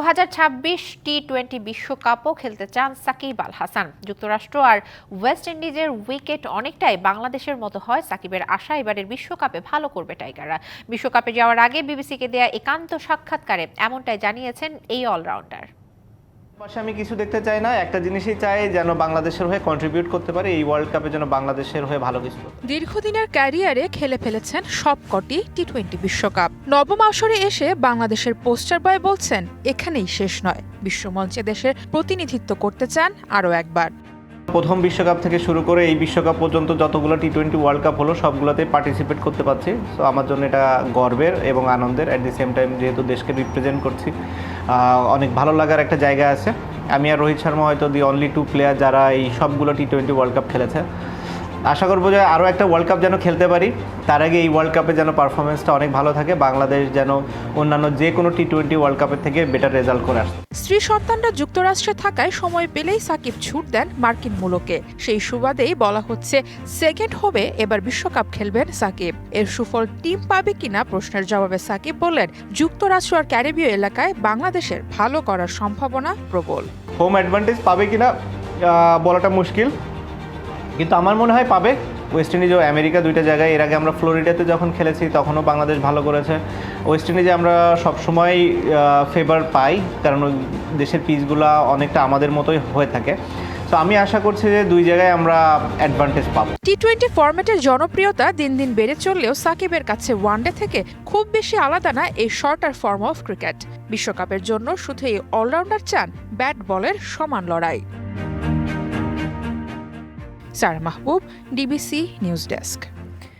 দু হাজার ছাব্বিশ টি টোয়েন্টি বিশ্বকাপও খেলতে চান সাকিব আল হাসান। যুক্তরাষ্ট্র আর ওয়েস্ট ইন্ডিজের উইকেট অনেকটাই বাংলাদেশের মতো হয়, সাকিবের আশা এবারের বিশ্বকাপে ভালো করবে টাইগাররা। বিশ্বকাপে যাওয়ার আগে বিবিসিকে দেয়া একান্ত সাক্ষাৎকারে এমনটাই জানিয়েছেন এই অলরাউন্ডার। পাশে আমি কিছু দেখতে চাই না, একটা জিনিসই চাই যেন বাংলাদেশের হয়ে কন্ট্রিবিউট করতে পারে, এই ওয়ার্ল্ড কাপে যেন বাংলাদেশের হয়ে ভালো কিছু। দীর্ঘদিনের ক্যারিয়ারে খেলে ফেলেছেন সবকটি টি টোয়েন্টি বিশ্বকাপ। নবম আসরে এসে বাংলাদেশের পোস্টার বয় বলছেন, এখানেই শেষ নয়। বিশ্বমঞ্চে দেশের প্রতিনিধিত্ব করতে চান আরও একবার। প্রথম বিশ্বকাপ থেকে শুরু করে এই বিশ্বকাপ পর্যন্ত যতগুলো টি টোয়েন্টি ওয়ার্ল্ড কাপ হলো, সবগুলোতে পার্টিসিপেট করতে পারছি। সো আমার জন্য এটা গর্বের এবং আনন্দের। অ্যাট দি সেম টাইম যেহেতু দেশকে রিপ্রেজেন্ট করছি অনেক ভালো লাগার একটা জায়গা আছে। আমি আর রোহিত শর্মা হয়তো দি অনলি টু প্লেয়ার যারা এই সবগুলো টি টোয়েন্টি ওয়ার্ল্ড কাপ খেলেছে। আশা করব যে আরও একটা ওয়ার্ল্ড কাপ যেন খেলতে পারি। তার আগে এই ওয়ার্ল্ড কাপে যেন পারফরমেন্সটা অনেক ভালো থাকে বাংলাদেশ যেন অন্যান্য যে কোনো টি টোয়েন্টি ওয়ার্ল্ড কাপের থেকে বেটার রেজাল্ট করে আসে স্ত্রী সন্তানরা যুক্তরাষ্ট্রে থাকায় সময় পেলেই সাকিব ছুট দেন মার্কিন মূলকে। সেই সুবাদেই বলা হচ্ছে সেকেন্ড হবে এবার বিশ্বকাপ খেলবেন সাকিব। এর সুফল টিম পাবে কিনা প্রশ্নের জবাবে সাকিব বললেন যুক্তরাষ্ট্র আর ক্যারিবীয় এলাকায় বাংলাদেশের ভালো করার সম্ভাবনা প্রবল। হোম অ্যাডভান্টেজ পাবে কিনা বলাটা মুশকিল। কিন্তু আমার মনে হয় পাবে। ওয়েস্ট ইন্ডিজ ও আমেরিকা দুইটা জায়গায়। এর আগে আমরা ফ্লোরিডাতে যখন খেলেছি, তখনও বাংলাদেশ ভালো করেছে। ওয়েস্ট ইন্ডিজে আমরা সবসময় ফেভার পাই, কারণ ওই দেশের পিচগুলো অনেকটা আমাদের মতোই হয়ে থাকে। তো আমি আশা করছি যে দুই জায়গায় আমরা অ্যাডভান্টেজ পাবো। টি টোয়েন্টি ফরম্যাটের জনপ্রিয়তা দিন দিন বেড়ে চললেও সাকিবের কাছে ওয়ানডে থেকে খুব বেশি আলাদা না এই শর্টার ফর্ম অফ ক্রিকেট বিশ্বকাপের জন্য শুধু এই অলরাউন্ডার চান ব্যাট বলের সমান লড়াই। Sara Mahbub DBC news desk.